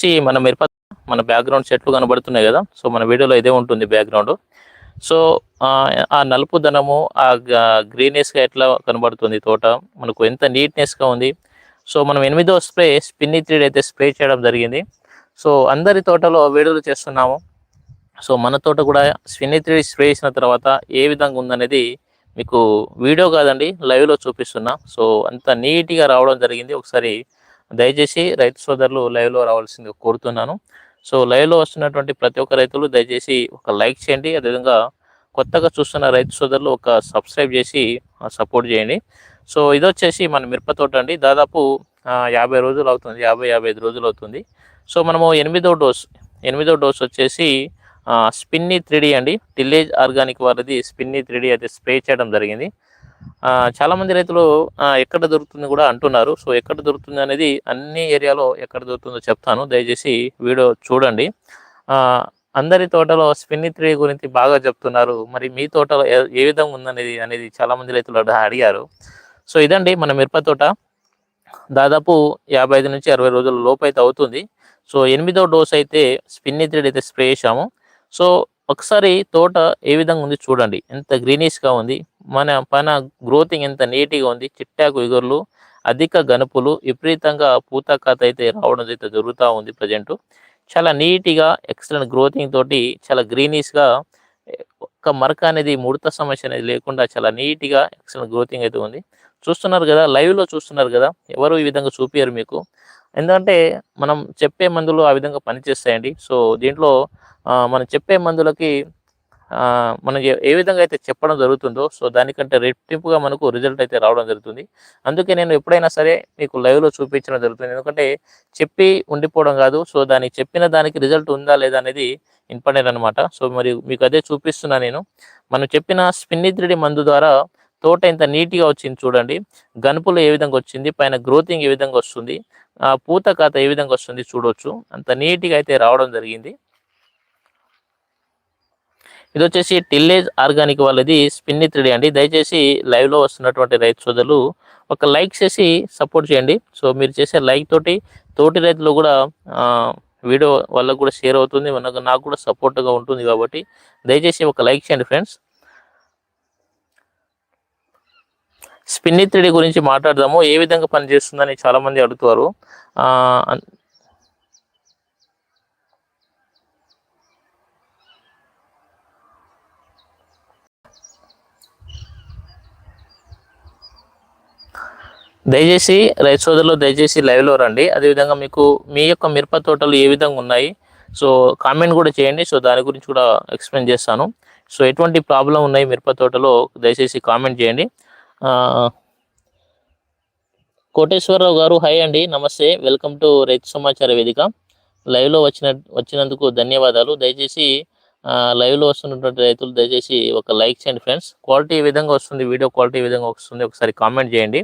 వచ్చి మన మిరప మన బ్యాక్గ్రౌండ్ చెట్లు కనబడుతున్నాయి కదా. సో మన వీడియోలో ఇదే ఉంటుంది బ్యాక్గ్రౌండ్ సో ఆ, ఆ నలుపు ధనము ఆ గ్రీనెస్గా ఎట్లా కనబడుతుంది తోట? మనకు ఎంత నీట్నెస్గా ఉంది. సో మనం ఎనిమిదో స్ప్రే స్పిన్ని త్రీడ్ అయితే స్ప్రే చేయడం జరిగింది. సో అందరి తోటలో వీడియోలు చేస్తున్నాము. సో మన తోట కూడా స్పిన్ని త్రీడ్ స్ప్రే చేసిన తర్వాత ఏ విధంగా ఉందనేది మీకు వీడియో కాదండి లైవ్లో చూపిస్తున్నా. సో అంత నీట్గా రావడం జరిగింది. ఒకసారి దయచేసి రైతు సోదరులు లైవ్లో రావాల్సింది కోరుతున్నాను. సో లైవ్లో వస్తున్నటువంటి ప్రతి ఒక్క రైతులు దయచేసి ఒక లైక్ చేయండి. అదేవిధంగా కొత్తగా చూస్తున్న రైతు సోదరులు ఒక సబ్స్క్రైబ్ చేసి సపోర్ట్ చేయండి. సో ఇది వచ్చేసి మన మిరపతోట అండి. దాదాపు యాభై రోజులు అవుతుంది. యాభై యాభై ఐదు రోజులు అవుతుంది. సో మనము ఎనిమిదో డోస్ ఎనిమిదో డోస్ వచ్చేసి స్పిన్ని త్రీడీ అండి. టిల్లేజ్ ఆర్గానిక్ వారిది స్పిన్ని త్రీడీ అయితే స్ప్రే చేయడం జరిగింది. చాలామంది రైతులు ఎక్కడ దొరుకుతుంది కూడా అంటున్నారు. సో ఎక్కడ దొరుకుతుంది అనేది అన్ని ఏరియాలో ఎక్కడ దొరుకుతుందో చెప్తాను. దయచేసి వీడియో చూడండి. అందరి తోటలో స్పిన్ని త్రీ గురించి బాగా చెప్తున్నారు. మరి మీ తోటలో ఏ- విధంగా ఉందనేది అనేది చాలామంది రైతులు అడిగారు. సో ఇదండి మన మిరప తోట. దాదాపు యాభై ఐదు నుంచి అరవై రోజుల లోపు అయితే అవుతుంది. సో ఎనిమిదో డోస్ అయితే స్పిన్ని త్రీడ్ అయితే స్ప్రే చేసాము సో ఒకసారి తోట ఏ విధంగా ఉంది చూడండి. ఎంత గ్రీనిష్గా ఉంది. మన పైన గ్రోతింగ్ ఎంత నీట్గా ఉంది. చిట్టాకు ఇగుర్లు అధిక గనుపులు విపరీతంగా పూత కథ అయితే రావడం అయితే జరుగుతూ ఉంది ప్రజెంట్. చాలా నీట్గా ఎక్సలెంట్ గ్రోతింగ్ తోటి చాలా గ్రీనిష్గా ఒక్క మరక అనేది ముడత సమస్య అనేది లేకుండా చాలా నీట్గా ఎక్సలెంట్ గ్రోతింగ్ అయితే ఉంది. చూస్తున్నారు కదా లైవ్లో చూస్తున్నారు కదా ఎవరు ఈ విధంగా చూపించారు మీకు? ఎందుకంటే మనం చెప్పే మందులు ఆ విధంగా పనిచేస్తాయండి. సో దీంట్లో మనం చెప్పే మందులకి మనం ఏ- విధంగా అయితే చెప్పడం జరుగుతుందో సో దానికంటే రెట్టింపుగా మనకు రిజల్ట్ అయితే రావడం జరుగుతుంది. అందుకే నేను ఎప్పుడైనా సరే మీకు లైవ్లో చూపించడం జరుగుతుంది. ఎందుకంటే చెప్పి ఉండిపోవడం కాదు సో దానికి చెప్పిన దానికి రిజల్ట్ ఉందా లేదా అనేది ఇంపార్టెంట్ అనమాట సో మరి మీకు అదే చూపిస్తున్నా నేను. మనం చెప్పిన స్పిన్నిద్రిడి మందు ద్వారా తోట ఇంత నీట్గా వచ్చింది చూడండి. గనుపులు ఏ విధంగా వచ్చింది పైన గ్రోతింగ్ ఏ విధంగా వస్తుంది ఆ పూత కాత ఏ విధంగా వస్తుంది చూడొచ్చు. అంత నీట్గా అయితే రావడం జరిగింది. ఇది వచ్చేసి టిల్లేజ్ ఆర్గానిక్ వాళ్ళది స్పిన్ని త్రీడీ అండి. దయచేసి లైవ్లో వస్తున్నటువంటి రైతు సోదరులు ఒక లైక్ చేసి సపోర్ట్ చేయండి. సో మీరు చేసే లైక్ తోటి తోటి రైతులు కూడా వీడియో వాళ్ళకు కూడా షేర్ అవుతుంది. మనకు నాకు కూడా సపోర్ట్గా ఉంటుంది కాబట్టి దయచేసి ఒక లైక్ చేయండి ఫ్రెండ్స్ స్పిన్ని త్రీడీ గురించి మాట్లాడదాము. ఏ విధంగా పనిచేస్తుందని చాలామంది అడుగుతారు. దయచేసి రైతు సోదరులు దయచేసి లైవ్లో రండి. అదేవిధంగా మీకు మీ యొక్క మిరప తోటలు ఏ విధంగా ఉన్నాయి? సో కామెంట్ కూడా చేయండి. సో దాని గురించి కూడా ఎక్స్ప్లెయిన్ చేస్తాను. సో ఎటువంటి ప్రాబ్లం ఉన్నాయి మిరప తోటలో? దయచేసి కామెంట్ చేయండి. కోటేశ్వరరావు గారు హాయ్ అండి. నమస్తే. వెల్కమ్ టు రైతు సమాచార వేదిక లైవ్లో వచ్చిన వచ్చినందుకు ధన్యవాదాలు. దయచేసి లైవ్లో వస్తున్నటువంటి రైతులు దయచేసి ఒక లైక్ చేయండి ఫ్రెండ్స్ క్వాలిటీ ఏ విధంగా వస్తుంది? వీడియో క్వాలిటీ ఏ విధంగా వస్తుంది? ఒకసారి కామెంట్ చేయండి.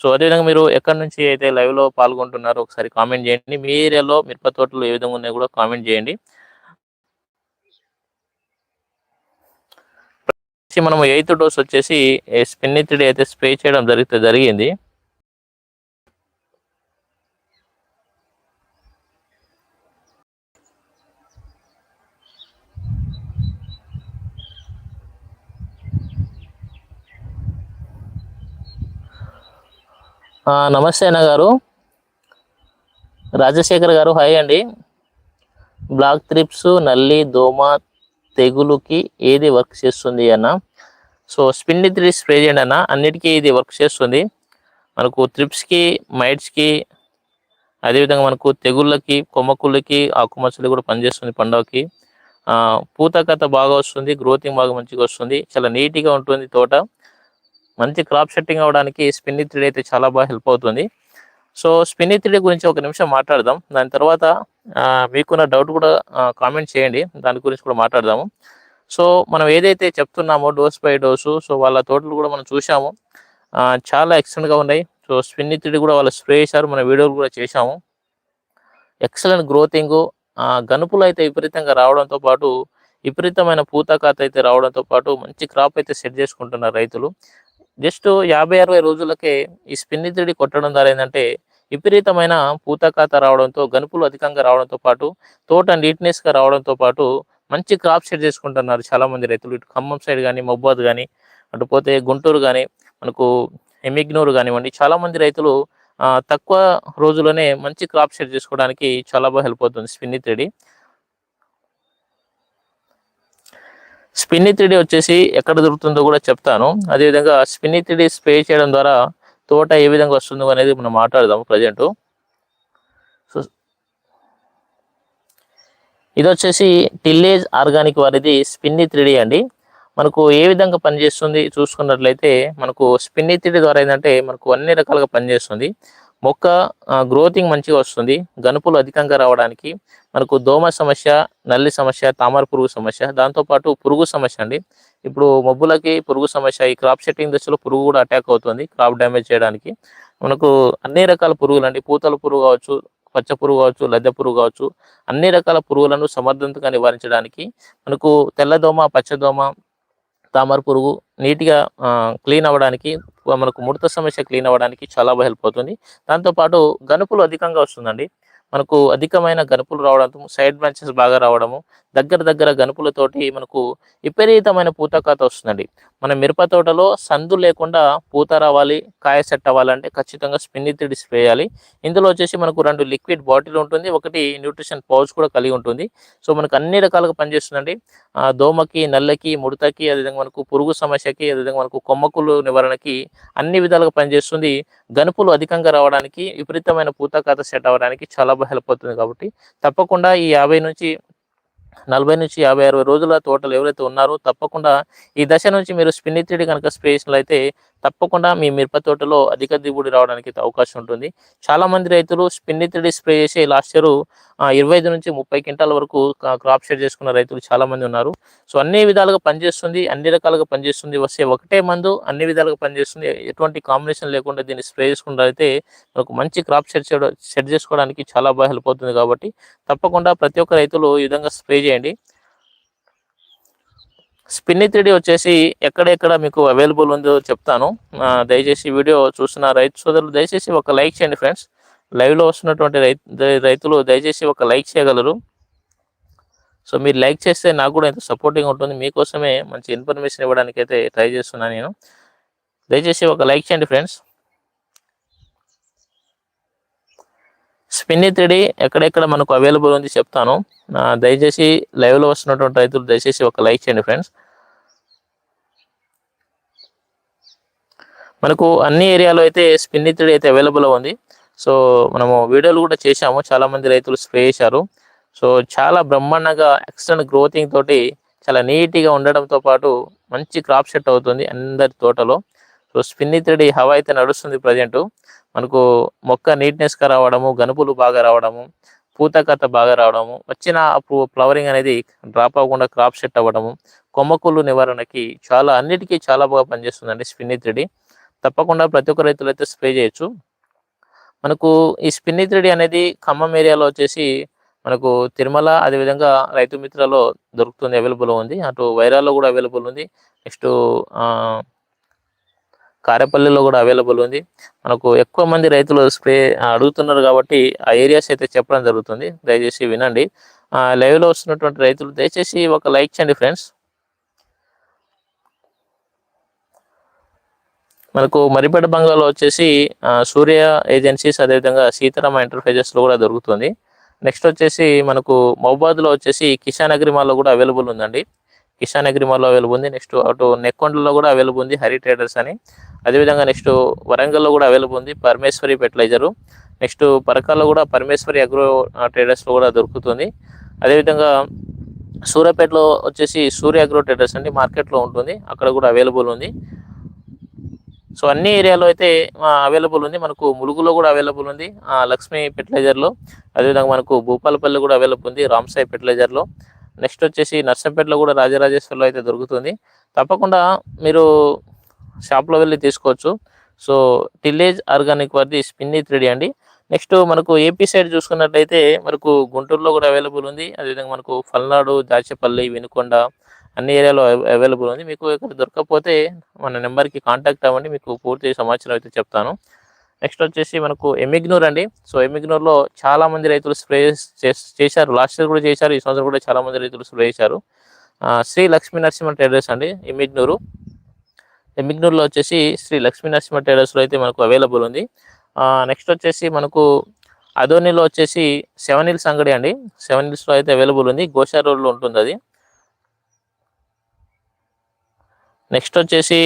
సో అదేవిధంగా మీరు ఎక్కడి నుంచి అయితే లైవ్లో పాల్గొంటున్నారో ఒకసారి కామెంట్ చేయండి. మీ ఏరియాలో మిరప తోటలు ఏ విధంగా ఉన్నాయో కూడా కామెంట్ చేయండి. మనం ఎయిత్ డోస్ వచ్చేసి స్పిన్నిత్రిడి అయితే స్ప్రే చేయడం జరిగితే జరిగింది. నమస్తే అన్న గారు. రాజశేఖర్ గారు హాయ్ అండి. బ్లాక్ త్రిప్స్ నల్లి దోమ తెగులుకి ఏది వర్క్ చేస్తుంది అన్న? సో స్పిన్ని త్రీ స్ప్రే చేయండి అన్న. అన్నిటికీ ఇది వర్క్ చేస్తుంది. మనకు త్రిప్స్కి మైట్స్కి అదేవిధంగా మనకు తెగుళ్ళకి కొమ్మకుళ్ళకి ఆకుమచ్చలు కూడా పనిచేస్తుంది పండుగకి. పూత కథ బాగా వస్తుంది గ్రోతింగ్ బాగా మంచిగా వస్తుంది. చాలా నీట్గా ఉంటుంది తోట. మంచి క్రాప్ సెట్టింగ్ అవడానికి స్పిన్ని త్రీడ్ అయితే చాలా బాగా హెల్ప్ అవుతుంది. సో స్పిన్ని త్రీడీ గురించి ఒక నిమిషం మాట్లాడదాం. దాని తర్వాత మీకున్న డౌట్ కూడా కామెంట్ చేయండి. దాని గురించి కూడా మాట్లాడదాము. సో మనం ఏదైతే చెప్తున్నామో డోస్ బై డోసు సో వాళ్ళ తోటలు కూడా మనం చూసాము చాలా ఎక్సలెంట్గా ఉన్నాయి. సో స్పిన్ని త్రీడీ కూడా వాళ్ళు స్ప్రే చేశారు. మన వీడియోలు కూడా చేశాము. ఎక్సలెంట్ గ్రోతింగ్ గనుపులు అయితే విపరీతంగా రావడంతో పాటు విపరీతమైన పూత కాత అయితే రావడంతో పాటు మంచి క్రాప్ అయితే సెట్ చేసుకుంటున్నారు రైతులు. జస్ట్ యాభై అరవై రోజులకే ఈ స్పిన్నితిడి కొట్టడం ద్వారా ఏంటంటే విపరీతమైన పూతకాత రావడంతో గనుపులు అధికంగా రావడంతో పాటు తోట నీట్నెస్గా రావడంతో పాటు మంచి క్రాప్ సెట్ చేసుకుంటున్నారు చాలామంది రైతులు. ఇటు ఖమ్మం సైడ్ కానీ మబ్బాద్ కానీ అటు పోతే గుంటూరు కానీ మనకు ఎమిగ్నూరు కానివ్వండి చాలామంది రైతులు తక్కువ రోజుల్లోనే మంచి క్రాప్ సెట్ చేసుకోవడానికి చాలా బాగా హెల్ప్ అవుతుంది స్పిన్నితిడి త్రీడి స్పిన్ని త్రీడీ వచ్చేసి ఎక్కడ దొరుకుతుందో కూడా చెప్తాను. అదేవిధంగా స్పిన్ని త్రీడీ స్ప్రే చేయడం ద్వారా తోట ఏ విధంగా వస్తుందో అనేది మనం మాట్లాడదాం ప్రజెంటు. సో ఇది వచ్చేసి టిల్లేజ్ ఆర్గానిక్ వారిది స్పిన్ని త్రీడీ అండి. మనకు ఏ విధంగా పనిచేస్తుంది చూసుకున్నట్లయితే మనకు స్పిన్ని త్రీడీ ద్వారా ఏంటంటే మనకు అన్ని రకాలుగా పనిచేస్తుంది. మొక్క గ్రోతింగ్ మంచిగా వస్తుంది. గనుపులు అధికంగా రావడానికి మనకు దోమ సమస్య నల్లి సమస్య తామర పురుగు సమస్య దాంతోపాటు పురుగు సమస్య అండి. ఇప్పుడు మబ్బులకి పురుగు సమస్య ఈ క్రాప్ సెట్టింగ్ దశలో పురుగు కూడా అటాక్ అవుతుంది క్రాప్ డ్యామేజ్ చేయడానికి. మనకు అన్ని రకాల పురుగులు అండి పూతల పురుగు కావచ్చు పచ్చ పురుగు కావచ్చు లద్దె పురుగు కావచ్చు అన్ని రకాల పురుగులను సమర్థవంతంగా నివారించడానికి మనకు తెల్లదోమ పచ్చదోమ తామర పురుగు నీట్గా క్లీన్ అవ్వడానికి మనకు ముడత సమస్య క్లీన్ అవ్వడానికి చాలా బాగా హెల్ప్ అవుతుంది. దాంతోపాటు గనుపులు అధికంగా వస్తుందండి. మనకు అధికమైన గనుపులు రావడంతో సైడ్ బ్రాంచెస్ బాగా రావడము దగ్గర దగ్గర గనుపులతోటి మనకు విపరీతమైన పూతకాత వస్తుందండి. మన మిరప తోటలో సందు లేకుండా పూత రావాలి కాయ సెట్ అవ్వాలంటే ఖచ్చితంగా స్పిన్ని త్రీడి ఇందులో వచ్చేసి మనకు రెండు లిక్విడ్ బాటిల్ ఉంటుంది ఒకటి న్యూట్రిషన్ పౌచ్ కూడా కలిగి ఉంటుంది. సో మనకు అన్ని రకాలుగా పనిచేస్తుందండి. దోమకి నల్లకి ముడతకి అదేవిధంగా మనకు పురుగు సమస్యకి అదేవిధంగా మనకు కొమ్మకులు నివారణకి అన్ని విధాలుగా పనిచేస్తుంది. గనుపులు అధికంగా రావడానికి విపరీతమైన పూతకాత సెట్ అవ్వడానికి చాలా బాగా హెల్ప్ అవుతుంది కాబట్టి తప్పకుండా ఈ యాభై నుంచి నలభై నుంచి యాభై అరవై రోజుల తోటలు ఎవరైతే ఉన్నారో తప్పకుండా ఈ దశ నుంచి మీరు స్పిన్ని కనుక స్ప్రే చేసినట్లయితే తప్పకుండా మీ మిరప తోటలో అధిక దిగుబడి రావడానికి అవకాశం ఉంటుంది. చాలామంది రైతులు స్పిన్ని స్ప్రే చేసి లాస్ట్ ఇయర్ ఇరవై ఐదు నుంచి ముప్పై క్వింటాల వరకు క్రాప్ షేర్ చేసుకున్న రైతులు చాలా మంది ఉన్నారు. సో అన్ని విధాలుగా పనిచేస్తుంది అన్ని రకాలుగా పనిచేస్తుంది. వస్తే ఒకటే మందు అన్ని విధాలుగా పనిచేస్తుంది. ఎటువంటి కాంబినేషన్ లేకుండా దీన్ని స్ప్రే చేసుకున్నట్లయితే మనకు మంచి క్రాప్ సెట్ చేయడం సెట్ చేసుకోవడానికి చాలా బాగా హెల్ప్ అవుతుంది కాబట్టి తప్పకుండా ప్రతి ఒక్క రైతులు ఈ విధంగా స్ప్రే చేయండి. స్పిన్ని త్రీడీ వచ్చేసి ఎక్కడెక్కడ మీకు అవైలబుల్ ఉందో చెప్తాను. దయచేసి వీడియో చూస్తున్న రైతు సోదరులు దయచేసి ఒక లైక్ చేయండి ఫ్రెండ్స్ లైవ్లో వస్తున్నటువంటి రైతులు దయచేసి ఒక లైక్ చేయగలరు. సో మీరు లైక్ చేస్తే నాకు కూడా ఎంత సపోర్టింగ్ ఉంటుంది. మీకోసమే మంచి ఇన్ఫర్మేషన్ ఇవ్వడానికి అయితే ట్రై చేస్తున్నాను నేను. దయచేసి ఒక లైక్ చేయండి ఫ్రెండ్స్ స్పిన్ని త్రీడి ఎక్కడెక్కడ మనకు అవైలబుల్ ఉంది చెప్తాను. దయచేసి లైవ్లో వస్తున్నటువంటి రైతులు దయచేసి ఒక లైక్ చేయండి ఫ్రెండ్స్ మనకు అన్ని ఏరియాలో అయితే స్పిన్ని త్రీడి అయితే అవైలబుల్ ఉంది. సో మనము వీడియోలు కూడా చేశాము. చాలా మంది రైతులు స్ప్రే చేశారు. సో చాలా బ్రహ్మాండంగా ఎక్స్టర్నల్ గ్రోతింగ్ తోటి చాలా నీట్గా ఉండడంతో పాటు మంచి క్రాప్ సెట్ అవుతుంది అందరి తోటలో. సో స్పిన్ని త్రెడి హవా అయితే నడుస్తుంది ప్రజెంట్. మనకు మొక్క నీట్నెస్గా రావడము గనుపులు బాగా రావడము పూత కథ బాగా రావడము వచ్చిన ఫ్లవరింగ్ అనేది డ్రాప్ అవ్వకుండా క్రాప్ సెట్ అవ్వడము కొమ్మకుళ్ళు నివారణకి చాలా అన్నిటికీ చాలా బాగా పనిచేస్తుందండి స్పిన్ని త్రెడి. తప్పకుండా ప్రతి ఒక్క రైతులు అయితే స్ప్రే చేయొచ్చు. మనకు ఈ స్పిన్ని త్రీడి అనేది ఖమ్మం ఏరియాలో వచ్చేసి మనకు తిరుమల అదేవిధంగా రైతు మిత్రలో దొరుకుతుంది అవైలబుల్ ఉంది. అటు వైరాల్లో కూడా అవైలబుల్ ఉంది. నెక్స్ట్ కారేపల్లిలో కూడా అవైలబుల్ ఉంది. మనకు ఎక్కువ మంది రైతులు స్ప్రే అడుగుతున్నారు కాబట్టి ఆ ఏరియాస్ అయితే చెప్పడం జరుగుతుంది. దయచేసి వినండి. లైవ్లో లో వస్తున్నటువంటి రైతులు దయచేసి ఒక లైక్ చేయండి ఫ్రెండ్స్ మనకు మరిపేట బంగ్లాలో వచ్చేసి సూర్య ఏజెన్సీస్ అదేవిధంగా సీతారామ ఎంటర్ప్రైజెస్లో కూడా దొరుకుతుంది. నెక్స్ట్ వచ్చేసి మనకు మహబాద్లో వచ్చేసి కిషాన్ అగ్రిమాల్లో కూడా అవైలబుల్ ఉందండి. కిషాన్ అగ్రిమాల్లో అవైలబుల్ ఉంది. నెక్స్ట్ అటు నెక్కొండలో కూడా అవైలబుల్ ఉంది హరి ట్రేడర్స్ అని. అదేవిధంగా నెక్స్ట్ వరంగల్లో కూడా అవైలబుల్ ఉంది పరమేశ్వరి ఫెర్టిలైజరు. నెక్స్ట్ పరకాల్లో కూడా పరమేశ్వరి అగ్రో ట్రేడర్స్లో కూడా దొరుకుతుంది. అదేవిధంగా సూర్యాపేటలో వచ్చేసి సూర్య అగ్రో ట్రేడర్స్ అండి మార్కెట్లో ఉంటుంది. అక్కడ కూడా అవైలబుల్ ఉంది. సో అన్ని ఏరియాలో అయితే అవైలబుల్ ఉంది. మనకు ములుగులో కూడా అవైలబుల్ ఉంది. ఆ, లక్ష్మీ ఫెర్టిలైజర్లో. అదేవిధంగా మనకు భూపాలపల్లి కూడా అవైలబుల్ ఉంది రామ్సాయి ఫెర్టిలైజర్లో. నెక్స్ట్ వచ్చేసి నర్సంపేటలో కూడా రాజరాజేశ్వరిలో అయితే దొరుకుతుంది. తప్పకుండా మీరు షాప్లో వెళ్ళి తీసుకోవచ్చు. సో టిల్లేజ్ ఆర్గానిక్ వారిది స్పిన్ని త్రీడీ అండి. నెక్స్ట్ మనకు ఏపీ సైడ్ చూసుకున్నట్లయితే మనకు గుంటూరులో కూడా అవైలబుల్ ఉంది. అదేవిధంగా మనకు పల్నాడు దాచేపల్లి వినుకొండ అన్ని ఏరియాలో అవైలబుల్ ఉంది. మీకు ఇక్కడ దొరకకపోతే మన నెంబర్కి కాంటాక్ట్ అవ్వండి. మీకు పూర్తి సమాచారం అయితే చెప్తాను. నెక్స్ట్ వచ్చేసి మనకు ఎమిగ్నూర్ అండి. సో ఎమిగ్నూర్లో చాలామంది రైతులు స్ప్రే చేశారు. లాస్ట్ ఇయర్ కూడా చేశారు. ఈ సంవత్సరం కూడా చాలామంది రైతులు స్ప్రే చేశారు. శ్రీ లక్ష్మీ నరసింహ ట్రేడర్స్ అండి ఎమిగ్నూరు ఎమిగ్నూర్లో వచ్చేసి శ్రీ లక్ష్మీ నరసింహ ట్రేడర్స్లో అయితే మనకు అవైలబుల్ ఉంది. నెక్స్ట్ వచ్చేసి మనకు అదోనిలో వచ్చేసి సెవెన్ హిల్స్ అంగడి అండి. సెవెన్ హిల్స్లో అయితే అవైలబుల్ ఉంది. గోషా రోడ్లో ఉంటుంది అది. నెక్స్ట్ వచ్చేసి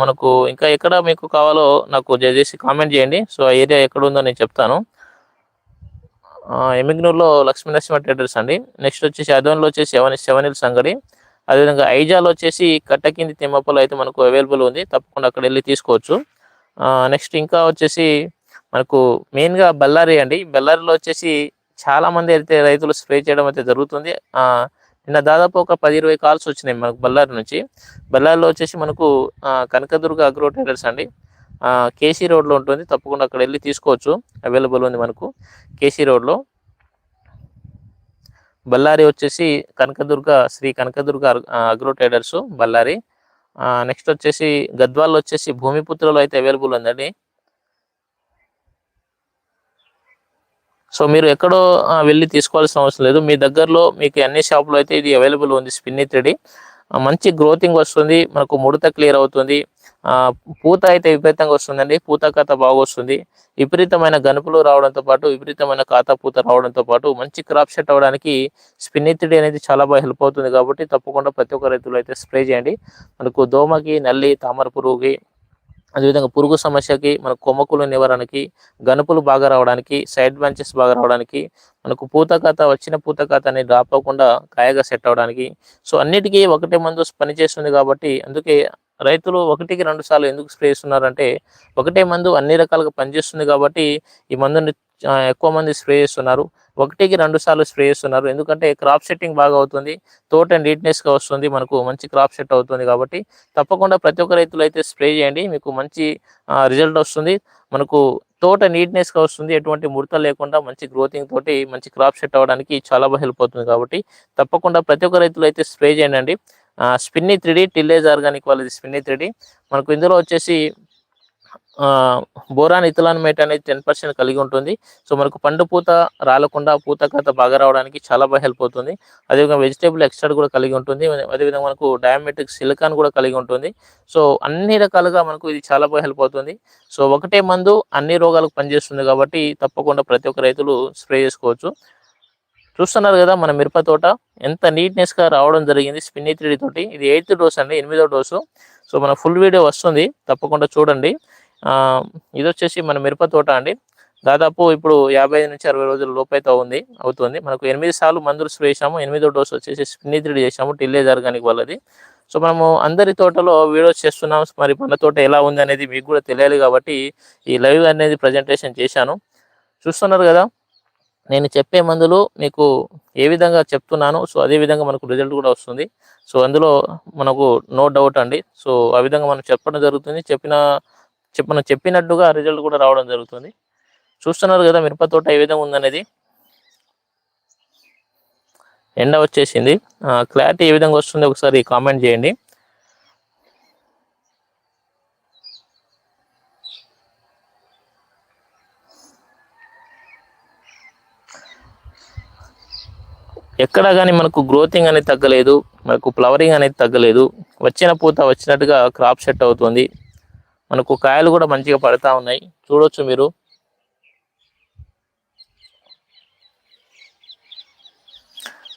మనకు ఇంకా ఎక్కడ మీకు కావాలో నాకు దయచేసి కామెంట్ చేయండి. సో ఆ ఏరియా ఎక్కడ ఉందో నేను చెప్తాను. ఎమిగ్నూర్లో లక్ష్మీ నరసింహ అండి. నెక్స్ట్ వచ్చేసి అదోన్లో వచ్చేసి సెవెన్ సెవెన్ హిల్స్ అంగడి. అదేవిధంగా ఐజాలో వచ్చేసి కట్టకింది తిమ్మప్పలో అయితే మనకు అవైలబుల్ ఉంది. తప్పకుండా అక్కడ వెళ్ళి తీసుకోవచ్చు. నెక్స్ట్ ఇంకా వచ్చేసి మనకు మెయిన్గా బళ్ళారి అండి. బళ్ళారిలో వచ్చేసి చాలా మంది అయితే రైతులు స్ప్రే చేయడం అయితే జరుగుతుంది. నిన్న దాదాపు ఒక పది ఇరవై కాల్స్ వచ్చినాయి మనకు బళ్ళారి నుంచి. బళ్ళారిలో వచ్చేసి మనకు కనకదుర్గ అగ్రో ట్రేడర్స్ అండి. కేసీ రోడ్లో ఉంటుంది. తప్పకుండా అక్కడ వెళ్ళి తీసుకోవచ్చు. అవైలబుల్ ఉంది మనకు కేసీ రోడ్లో. బళ్ళారి వచ్చేసి Kanakadurga Shri Kanakadurga agro traders Ballari. Next వచ్చేసి గద్వాల్లో వచ్చేసి భూమిపుత్రలో అయితే అవైలబుల్ ఉందండి. సో మీరు ఎక్కడో వెళ్ళి తీసుకోవాల్సిన అవసరం లేదు. మీ దగ్గరలో మీకు అన్ని షాపులో అయితే ఇది అవైలబుల్ ఉంది స్పిన్ని త్రీడి మంచి గ్రోతింగ్ వస్తుంది మనకు ముడత క్లియర్ అవుతుంది. పూత అయితే విపరీతంగా వస్తుందండి పూత కథ బాగా వస్తుంది. విపరీతమైన గనుపులు రావడంతో పాటు విపరీతమైన ఖాతా పూత రావడంతో పాటు మంచి క్రాప్ సెట్ అవ్వడానికి స్పిన్ని అనేది చాలా బాగా హెల్ప్ అవుతుంది కాబట్టి తప్పకుండా ప్రతి ఒక్క రైతులు అయితే స్ప్రే చేయండి. మనకు దోమకి నల్లి తామర పురుగుకి అదేవిధంగా పురుగు సమస్యకి మన కొమ్మకులు నివారణకి గనుపులు బాగా రావడానికి సైడ్ బ్రాంచెస్ బాగా రావడానికి మనకు పూతకాత వచ్చిన పూత ఖాత అనేది డ్రాప్ అవ్వకుండా కాయగా సెట్ అవ్వడానికి సో అన్నిటికీ ఒకటే మందు పనిచేస్తుంది కాబట్టి అందుకే రైతులు ఒకటికి రెండు సార్లు ఎందుకు స్ప్రే చేస్తున్నారంటే ఒకటే మందు అన్ని రకాలుగా పనిచేస్తుంది కాబట్టి ఈ మందుని ఎక్కువ మంది స్ప్రే చేస్తున్నారు. ఒకటికి రెండు సార్లు స్ప్రే చేస్తున్నారు. ఎందుకంటే క్రాప్ సెట్టింగ్ బాగా అవుతుంది. తోట నీట్నెస్గా వస్తుంది. మనకు మంచి క్రాప్ సెట్ అవుతుంది కాబట్టి తప్పకుండా ప్రతి ఒక్క రైతులు అయితే స్ప్రే చేయండి. మీకు మంచి రిజల్ట్ వస్తుంది. మనకు తోట నీట్నెస్గా వస్తుంది. ఎటువంటి ముడత లేకుండా మంచి గ్రోతింగ్ తోటి మంచి క్రాప్ సెట్ అవ్వడానికి చాలా బాగా హెల్ప్ అవుతుంది కాబట్టి తప్పకుండా ప్రతి ఒక్క రైతులు అయితే స్ప్రే చేయండి. స్పిన్ని త్రీడీ టిల్లేజ్ ఆర్గానిక్ వాళ్ళది స్పిన్ని త్రీడీ మనకు ఇందులో వచ్చేసి బోరాన్ ఇథలాన్ మేట్ అనేది టెన్ పర్సెంట్ కలిగి ఉంటుంది. సో మనకు పండు పూత రాలకుండా పూత కథ బాగా రావడానికి చాలా బాగా హెల్ప్ అవుతుంది. అదేవిధంగా వెజిటేబుల్ ఎక్స్ట్రా కూడా కలిగి ఉంటుంది. అదేవిధంగా మనకు డయామెట్రిక్ సిలికాన్ కూడా కలిగి ఉంటుంది. సో అన్ని రకాలుగా మనకు ఇది చాలా బాగా హెల్ప్ అవుతుంది. సో ఒకటే మందు అన్ని రోగాలకు పనిచేస్తుంది కాబట్టి తప్పకుండా ప్రతి ఒక్క రైతులు స్ప్రే చేసుకోవచ్చు. చూస్తున్నారు కదా మన మిరప తోట. ఎంత నీట్నెస్గా రావడం జరిగింది స్పిన్ని త్రీడీ తోటి. ఇది ఎయిత్ డోస్ అండి ఎనిమిదో డోసు సో మన ఫుల్ వీడియో వస్తుంది. తప్పకుండా చూడండి. ఇది వచ్చేసి మన మిరప తోట అండి. దాదాపు ఇప్పుడు యాభై నుంచి అరవై రోజుల లోపైతే ఉంది అవుతుంది. మనకు ఎనిమిది సార్లు మందులు వేసాము ఎనిమిదో డోస్ వచ్చేసి స్పిన్ని చేసాము టిల్లేజ్ ఆర్గానిక్ వాళ్ళది సో మనము అందరి తోటలో వీడియోస్ చేస్తున్నాం. మరి మన తోట ఎలా ఉంది అనేది మీకు కూడా తెలియాలి కాబట్టి ఈ లైవ్ అనేది ప్రజెంటేషన్ చేశాను. చూస్తున్నారు కదా నేను చెప్పే మందులు మీకు ఏ విధంగా చెప్తున్నాను. సో అదే విధంగా మనకు రిజల్ట్ కూడా వస్తుంది. సో అందులో మనకు నో డౌట్ అండి. సో ఆ విధంగా మనం చెప్పడం జరుగుతుంది. చెప్పిన మనం చెప్పినట్టుగా రిజల్ట్ కూడా రావడం జరుగుతుంది. చూస్తున్నారు కదా మిరప తోట ఏ విధంగా ఉందనేది. ఎండ వచ్చేసింది. క్లారిటీ ఏ విధంగా వస్తుంది ఒకసారి కామెంట్ చేయండి. ఎక్కడ కానీ మనకు గ్రోతింగ్ అనేది తగ్గలేదు మనకు ఫ్లవరింగ్ అనేది తగ్గలేదు వచ్చిన పూత వచ్చినట్టుగా క్రాప్ సెట్ అవుతుంది. మనకు కాయలు కూడా మంచిగా పడతా ఉన్నాయి. చూడొచ్చు మీరు.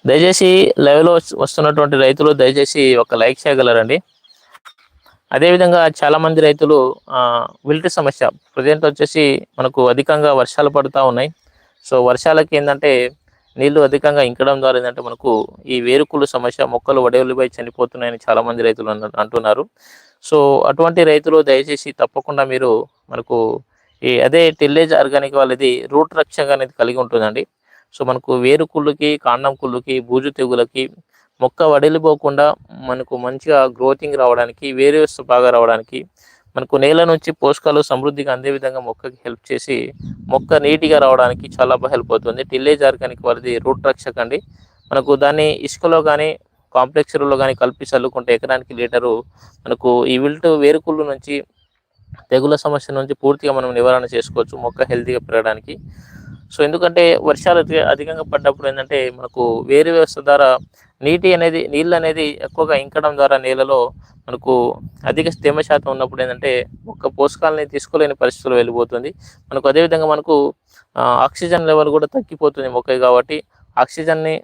దయచేసి లైవ్లో వస్తున్నటువంటి రైతులు దయచేసి ఒక లైక్ చేయగలరండి. అదేవిధంగా చాలా మంది రైతులు విల్టి సమస్య. ప్రజెంట్ వచ్చేసి మనకు అధికంగా వర్షాలు పడుతూ ఉన్నాయి. సో వర్షాలకి ఏంటంటే నీళ్ళు అధికంగా ఇంకడం ద్వారా ఏంటంటే మనకు ఈ వేరుకుళ్ళు సమస్య మొక్కలు వడవలిపై చనిపోతున్నాయని చాలా మంది రైతులు అంటున్నారు. సో అటువంటి రైతులు దయచేసి తప్పకుండా మీరు మనకు ఈ అదే టిల్లేజ్ ఆర్గానిక్ వాళ్ళది రూట్ రక్షక అనేది కలిగి ఉంటుందండి. సో మనకు వేరు కుళ్ళుకి కాండం కుళ్ళుకి బూజు తెగులకి మొక్క వడిలిపోకుండా మనకు మంచిగా గ్రోతింగ్ రావడానికి వేరే బాగా రావడానికి మనకు నేల నుంచి పోషకాలు సమృద్ధిగా అందే విధంగా మొక్కకి హెల్ప్ చేసి మొక్క నీటిగా రావడానికి చాలా బాగా హెల్ప్ అవుతుంది. టిల్లేజ్ ఆర్గానిక్ వారిది రూట్ రక్షక అండి. మనకు దాన్ని ఇసుకలో కానీ కాంప్లెక్స్ ఎరువులో కానీ కలిపి చల్లుకుంటే ఎకరానికి లీటరు మనకు ఈ విల్ట్ వేరుకుళ్ళు నుంచి తెగుల సమస్య నుంచి పూర్తిగా మనం నివారణ చేసుకోవచ్చు మొక్క హెల్తీగా పెరగడానికి. సో ఎందుకంటే వర్షాలు అధికంగా పడ్డప్పుడు ఏంటంటే మనకు వేరు వ్యవస్థ ద్వారా నీటి అనేది నీళ్ళు అనేది ఎక్కువగా ఇంకడం ద్వారా నేలలో మనకు అధిక తేమ శాతం ఉన్నప్పుడు ఏంటంటే ఒక్క పోషకాలని తీసుకోలేని పరిస్థితులు వెళ్ళిపోతుంది. మనకు అదేవిధంగా మనకు ఆక్సిజన్ లెవెల్ కూడా తగ్గిపోతుంది మొక్క కాబట్టి. ఆక్సిజన్ని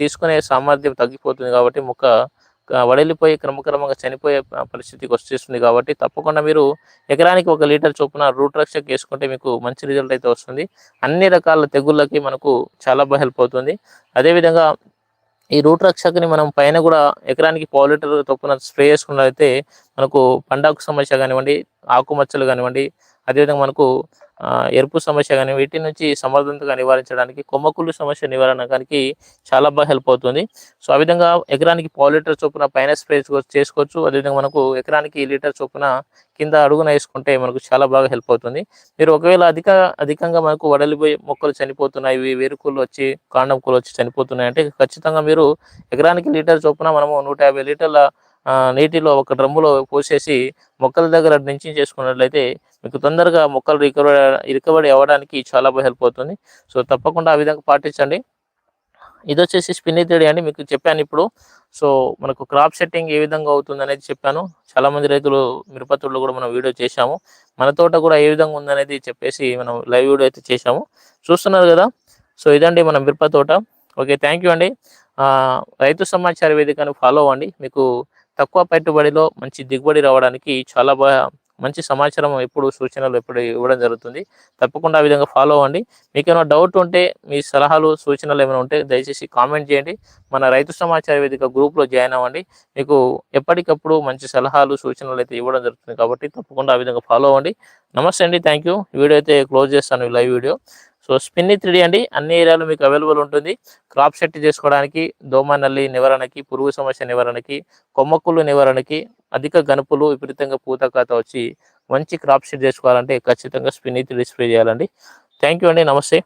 తీసుకునే సామర్థ్యం తగ్గిపోతుంది కాబట్టి మొక్క వడలిపోయి క్రమక్రమంగా చనిపోయే పరిస్థితికి వచ్చేస్తుంది కాబట్టి తప్పకుండా మీరు ఎకరానికి ఒక లీటర్ చొప్పున రూట్ రక్షక్ వేసుకుంటే మీకు మంచి రిజల్ట్ అయితే వస్తుంది. అన్ని రకాల తెగుళ్ళకి మనకు చాలా బాగా హెల్ప్ అవుతుంది. అదేవిధంగా ఈ రూట్ రక్షకని మనం పైన కూడా ఎకరానికి పావు లీటర్ చొప్పున స్ప్రే చేసుకున్నట్లయితే మనకు పండాకు సమస్య కానివ్వండి ఆకుమచ్చలు కానివ్వండి అదేవిధంగా మనకు ఎరుపు సమస్య కానీ వీటి నుంచి సమర్థవంతంగా నివారించడానికి కొమ్మకుళ్ళు సమస్య నివారణకి చాలా బాగా హెల్ప్ అవుతుంది. సో ఆ విధంగా ఎకరానికి పావు లీటర్ చొప్పున పైన స్ప్రే చేసుకోవచ్చు. అదేవిధంగా మనకు ఎకరానికి లీటర్ చొప్పున కింద అడుగున వేసుకుంటే మనకు చాలా బాగా హెల్ప్ అవుతుంది. మీరు ఒకవేళ అధిక అధికంగా మనకు వడలిపోయి మొక్కలు చనిపోతున్నాయి ఇవి వేరుకుళ్ళు వచ్చి కాండం కూలు వచ్చి చనిపోతున్నాయి అంటే ఖచ్చితంగా మీరు ఎకరానికి లీటర్ చొప్పున మనము నూట యాభై లీటర్ల నీటిలో ఒక డ్రమ్ములో పోసేసి మొక్కల దగ్గర నుంచి చేసుకున్నట్లయితే మీకు తొందరగా మొక్కలు రికవరీ రికవరీ అవ్వడానికి చాలా బాగా హెల్ప్ అవుతుంది. సో తప్పకుండా ఆ విధంగా పాటించండి. ఇది వచ్చేసి స్పిన్ని త్రీడీ అండి. మీకు చెప్పాను ఇప్పుడు. సో మనకు క్రాప్ సెట్టింగ్ ఏ విధంగా అవుతుంది అనేది చెప్పాను. చాలా మంది రైతులు మిరపతుళ్ళు కూడా మనం వీడియో చేశాము. మన తోట కూడా ఏ విధంగా ఉందనేది చెప్పేసి మనం లైవ్ వీడియో అయితే చేశాము. చూస్తున్నారు కదా? సో ఇదండి మన మిరప తోట. ఓకే థ్యాంక్ యూ అండి. రైతు సమాచార వేదికను ఫాలో అవ్వండి. మీకు తక్కువ పెట్టుబడిలో మంచి దిగుబడి రావడానికి చాలా బాగా మంచి సమాచారం ఎప్పుడు సూచనలు ఎప్పుడు ఇవ్వడం జరుగుతుంది. తప్పకుండా ఆ విధంగా ఫాలో అవ్వండి. మీకు ఏమైనా డౌట్ ఉంటే మీ సలహాలు సూచనలు ఏమైనా ఉంటే దయచేసి కామెంట్ చేయండి. మన రైతు సమాచార వేదిక గ్రూప్లో జాయిన్ అవ్వండి. మీకు ఎప్పటికప్పుడు మంచి సలహాలు సూచనలు అయితే ఇవ్వడం జరుగుతుంది కాబట్టి తప్పకుండా ఆ విధంగా ఫాలో అవ్వండి. నమస్తే అండి. థ్యాంక్ యూ వీడియో అయితే క్లోజ్ చేస్తాను లైవ్ వీడియో సో స్పిన్ని త్రీడీ అండి. అన్ని ఏరియాలో మీకు అవైలబుల్ ఉంటుంది. క్రాప్ సెట్ చేసుకోవడానికి దోమ నల్లి నివారణకి పురుగు సమస్య నివారణకి కొమ్మక్కులు నివారణకి అధిక గనుపులు విపరీతంగా పూత కాత వచ్చి మంచి క్రాప్ సెట్ చేసుకోవాలంటే ఖచ్చితంగా స్పిన్ని త్రీడీ స్ప్రే చేయాలండి. థ్యాంక్ యూ అండి. నమస్తే.